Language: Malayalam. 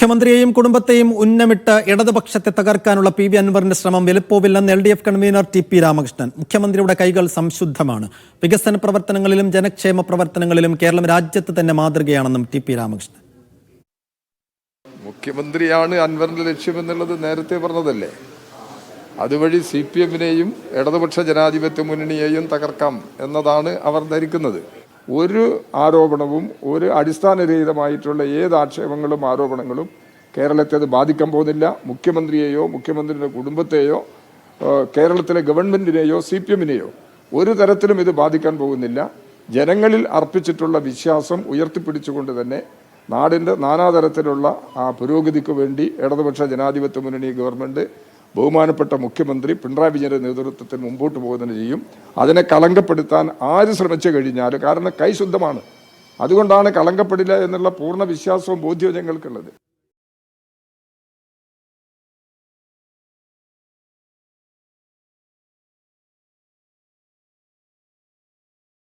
മുഖ്യമന്ത്രിയെയും കുടുംബത്തെയും ഉന്നമിട്ട് ഇടതുപക്ഷത്തെ തകർക്കാനുള്ള പി വി അൻവറിന്റെ ശ്രമം വിലപ്പോവില്ലെന്ന് L D F convener T P Ramakrishnan. മുഖ്യമന്ത്രിയുടെ കൈകൾ സംശുദ്ധമാണ്. വികസന പ്രവർത്തനങ്ങളിലും ജനക്ഷേമ പ്രവർത്തനങ്ങളിലും കേരളം രാജ്യത്ത് തന്നെ മാതൃകയാണെന്നും ടി പി രാമകൃഷ്ണൻ. മുഖ്യമന്ത്രിയാണ് അൻവറിന്റെ ലക്ഷ്യമെന്നുള്ളത് നേരത്തെ പറഞ്ഞതല്ലേ? അതുവഴി സി പി എമ്മിനെയും ഇടതുപക്ഷ ജനാധിപത്യ മുന്നണിയെയും തകർക്കാം എന്നതാണ് അവർ ധരിക്കുന്നത്. ഒരു ആരോപണവും ഒരു അടിസ്ഥാനരഹിതമായിട്ടുള്ള ഏത് ആക്ഷേപങ്ങളും ആരോപണങ്ങളും കേരളത്തെ അത് ബാധിക്കാൻ പോകുന്നില്ല. മുഖ്യമന്ത്രിയെയോ മുഖ്യമന്ത്രിയുടെ കുടുംബത്തെയോ കേരളത്തിലെ ഗവൺമെന്റിനെയോ സി പി എമ്മിനെയോ ഒരു തരത്തിലും ഇത് ബാധിക്കാൻ പോകുന്നില്ല. ജനങ്ങളിൽ അർപ്പിച്ചിട്ടുള്ള വിശ്വാസം ഉയർത്തിപ്പിടിച്ചുകൊണ്ട് തന്നെ നാടിന്റെ നാനാതരത്തിലുള്ള ആ പുരോഗതിക്ക് വേണ്ടി ഇടതുപക്ഷ ജനാധിപത്യ മുന്നണി ഗവൺമെന്റ് ബഹുമാനപ്പെട്ട മുഖ്യമന്ത്രി പിണറായി വിജയന്റെ നേതൃത്വത്തിൽ മുമ്പോട്ട് പോകുന്നതിന് ചെയ്യും. അതിനെ കളങ്കപ്പെടുത്താൻ ആര് ശ്രമിച്ചു കഴിഞ്ഞാലും കാരണം കൈ ശുദ്ധമാണ് അതുകൊണ്ടാണ് കളങ്കപ്പെടില്ല എന്നുള്ള പൂർണ വിശ്വാസവും ബോധ്യവും ഞങ്ങൾക്കുള്ളത്.